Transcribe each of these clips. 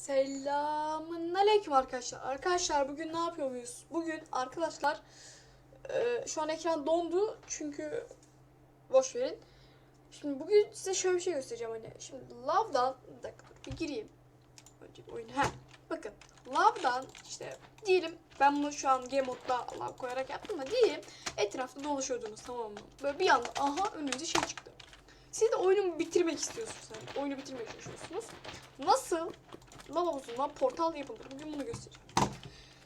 Selamun aleyküm arkadaşlar. Arkadaşlar bugün ne yapıyor muyuz? Bugün arkadaşlar e, şu an ekran dondu çünkü boş verin. Şimdi bugün size şöyle bir şey göstereceğim hani. Şimdi Love'dan bir dakika bir gireyim. Önce oyun. He. Bakın Love'dan işte diyelim ben bunu şu an game modda Love koyarak yaptım da diyelim etrafta dolaşıyordunuz tamam mı? Böyle bir anda aha önünüze şey çıktı. Siz de oyunu bitirmek istiyorsunuz. Yani oyunu bitirmeye çalışıyorsunuz. Nasıl lav havuzundan portal yapılır? Bugün bunu göstereceğim.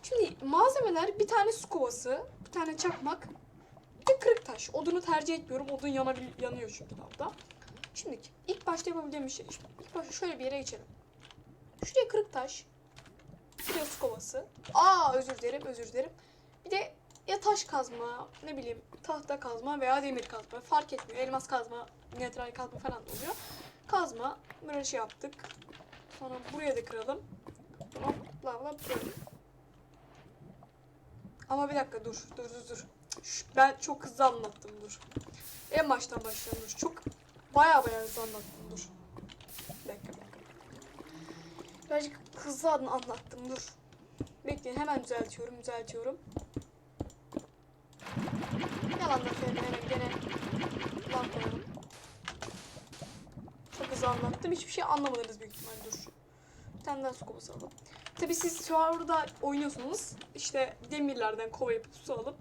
Şimdi malzemeler bir tane su kovası, bir tane çakmak, bir de kırık taş. Odunu tercih etmiyorum. Odun yanabil yanıyor çünkü lavda. Şimdi ilk başta yapabileceğim bir şey. Şimdi ilk başta şöyle bir yere geçelim. Şuraya kırık taş, şuraya su kovası. Aa özür dilerim, özür dilerim. Bir de ya taş kazma, ne bileyim tahta kazma veya demir kazma fark etmiyor. Elmas kazma, netral kazma falan da oluyor. Kazma böyle şey yaptık. Sonra buraya da kıralım. Hop bla böyle. Ama bir dakika dur dur dur dur. Ben çok hızlı anlattım dur. En baştan başlayalım dur. Çok baya baya hızlı anlattım dur. Bir dakika bir dakika. Birazcık hızlı an- anlattım dur. Bekleyin hemen düzeltiyorum düzeltiyorum. Yalanlar söylemeyelim gene. Lan koyalım. Çok hızlı anlattım. Hiçbir şey anlamadınız büyük ihtimalle. Dur. Bir tane daha su kovası alalım. Tabii siz orada oynuyorsunuz. İşte demirlerden kova yapıp su alıp.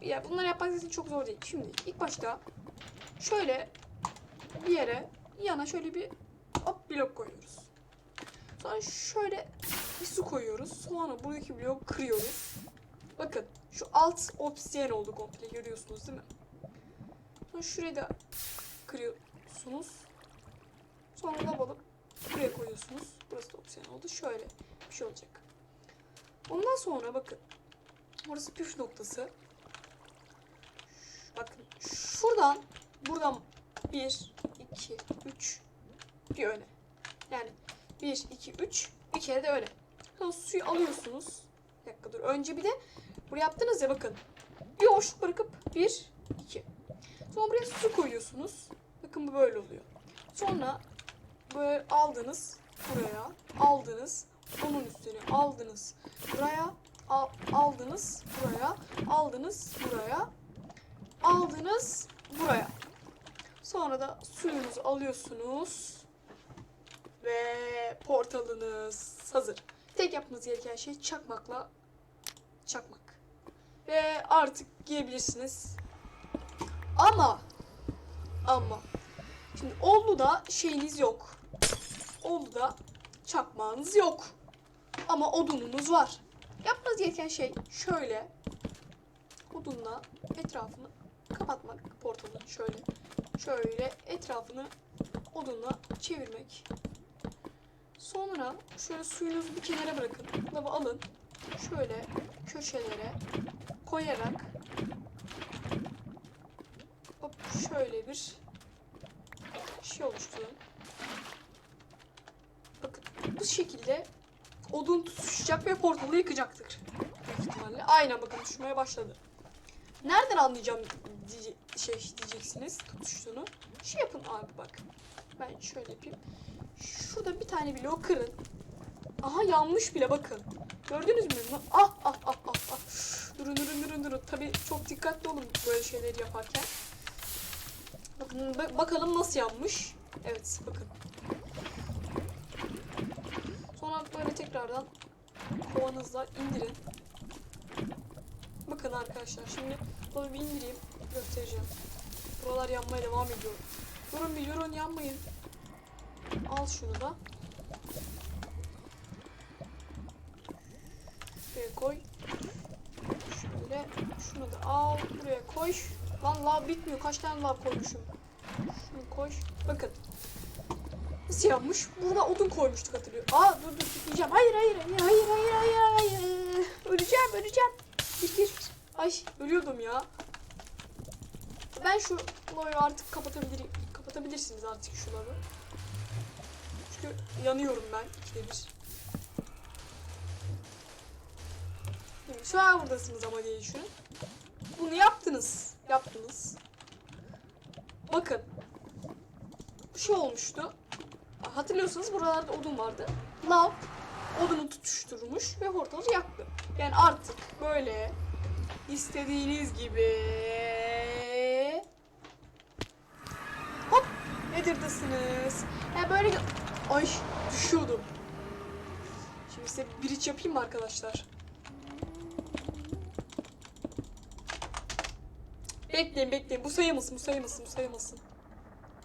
Ya bunları yapmak zaten çok zor değil. Şimdi ilk başta şöyle bir yere yana şöyle bir hop blok koyuyoruz. Sonra şöyle bir su koyuyoruz. Sonra buradaki bloğu kırıyoruz. Bakın şu alt obsidiyen oldu komple görüyorsunuz değil mi? Sonra şurayı da kırıyorsunuz. Sonra lav alıp buraya koyuyorsunuz. Burası da obsidiyen oldu. Şöyle bir şey olacak. Ondan sonra bakın. Orası püf noktası. Bakın şuradan buradan 1, 2, 3 bir öne. Yani 1, 2, 3 bir kere de öne. Sonra suyu alıyorsunuz. Bir dakika dur. Önce bir de buraya yaptınız ya bakın. Bir boşluk bırakıp 1, 2. Sonra buraya su koyuyorsunuz. Bakın bu böyle oluyor. Sonra böyle aldınız buraya, aldınız onun üstüne aldınız buraya, al- aldınız buraya, aldınız buraya, aldınız buraya. Sonra da suyunuzu alıyorsunuz ve portalınız hazır. Tek yapmanız gereken şey çakmakla çakmak. Ve artık giyebilirsiniz. Ama ama şimdi Ollu'da şeyiniz yok. Ollu'da çakmağınız yok. Ama odununuz var. Yapmanız gereken şey şöyle odunla etrafını kapatmak portalın şöyle şöyle etrafını odunla çevirmek. Sonra şöyle suyunuzu bir kenara bırakın. Lava alın. Şöyle köşelere koyarak hop şöyle bir şey oluşturun. Bu şekilde odun tutuşacak ve portalı yıkacaktır. Büyük. Aynen bakın tutuşmaya başladı. Nereden anlayacağım diye, şey diyeceksiniz tutuştuğunu. Şey yapın abi bak. Ben şöyle yapayım. Şurada bir tane bloğu kırın. Aha yanmış bile bakın. Gördünüz mü? Ah ah ah ah ah. Durun durun durun durun. Tabii çok dikkatli olun böyle şeyleri yaparken. Bakın ba- bakalım nasıl yanmış. Evet bakın. Sonra böyle tekrardan kovanızla indirin. Bakın arkadaşlar şimdi bunu bir indireyim göstereceğim. Buralar yanmaya devam ediyor. Durun bir durun yanmayın. Al şunu da. Şuraya koy. Şöyle şunu da al buraya koy. Lan lav bitmiyor. Kaç tane lav koymuşum. Şunu koy. Bakın. Nasıl yapmış? Burada odun koymuştuk hatırlıyor. Aa dur dur gitmeyeceğim. Hayır hayır hayır hayır hayır hayır hayır. Öleceğim öleceğim. Gir gir. Ay ölüyordum ya. Ben şu lavı artık kapatabilirim. Kapatabilirsiniz artık şu lavı. Çünkü yanıyorum ben ikide bir. Şu an buradasınız ama diye düşünün. Bunu yaptınız. Yaptınız. Bakın. Bu şey olmuştu. Hatırlıyorsanız buralarda odun vardı. Lav odunu tutuşturmuş ve portalı yaktı. Yani artık böyle istediğiniz gibi hop Nether'dasınız. Yani böyle ay düşüyordum. Şimdi size bir iç yapayım mı arkadaşlar? Bekleyin bekleyin. Bu sayılmasın, bu sayılmasın, bu sayılmasın.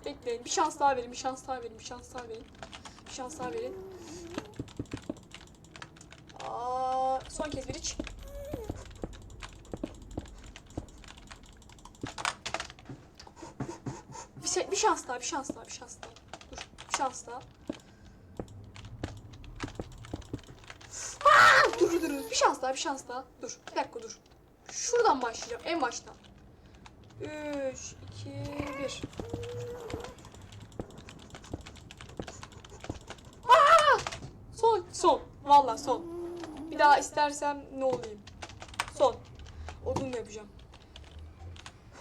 Bekleyin. Bir şans daha verin, bir şans daha verin, bir şans daha verin. Bir şans daha verin. Aa, son kez bir iç. Bir, şey- bir şans daha, bir şans daha, bir şans daha. Dur, bir şans daha. Aa, dur. Bir şans daha, bir şans daha. Dur, bir dakika dur. Şuradan başlayacağım, en baştan. 3, 2, 1. Son, son. Vallahi son. Bir daha istersem ne olayım? Son. Odunla yapacağım.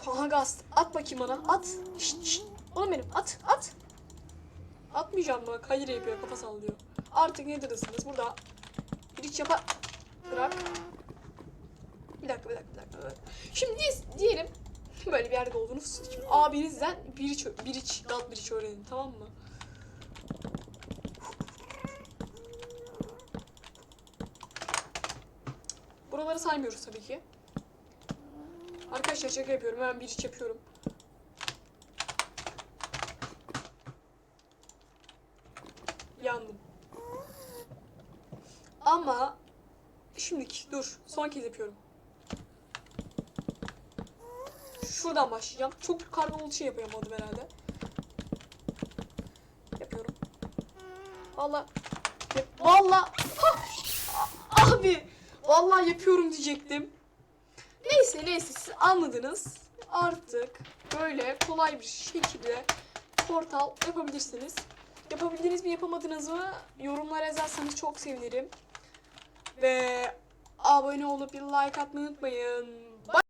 Aha gaz. At bakayım bana. At. Şşt, şşt. Oğlum benim. At. At. Atmayacağım bak. Hayır yapıyor. Kafa sallıyor. Artık neredesiniz? Burada. Bir iç yapar. Bırak. Bir dakika, bir dakika, bir dakika. Şimdi diye- diyelim böyle bir yerde oldunuz. Şimdi abinizden bir iç, bir iç, dal bir iç öğrenin tamam mı? Buraları saymıyoruz tabii ki. Arkadaşlar şaka yapıyorum. Hemen bir iç yapıyorum. Yandım. Ama şimdiki dur. Son kez yapıyorum. Şuradan başlayacağım. Çok karbonlu şey yapamadım herhalde. Yapıyorum. Valla. Valla. Abi. Vallahi yapıyorum diyecektim. Neyse neyse siz anladınız. Artık böyle kolay bir şekilde portal yapabilirsiniz. Yapabildiniz mi yapamadınız mı yorumlara yazarsanız çok sevinirim. Ve abone olup bir like atmayı unutmayın.